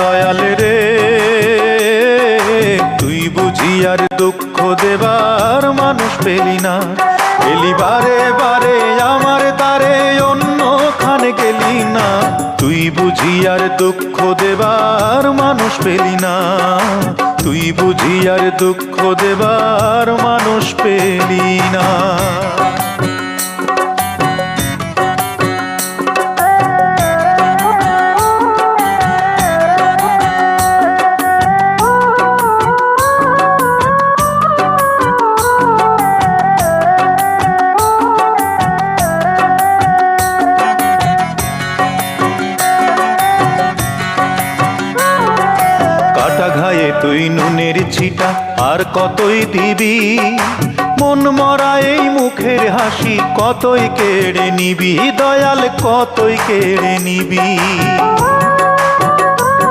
দয়াল রে, তুই বুঝি আর দুঃখ দেবার মানুষ পেলি না। এলি বারে বারে আমার তারে অন্য খানে গেলি না। তুই বুঝি আর দুঃখ দেবার মানুষ পেলি না। তুই বুঝি আর দুঃখ দেবার মানুষ পেলি না। কাটা ঘায়ে তুই নুনের ছিটা আর কতই দিবি? মন মরা এই মুখের হাসি, কতই কেড়ে নিবি? দয়াল, কতই কেড়ে নিবি?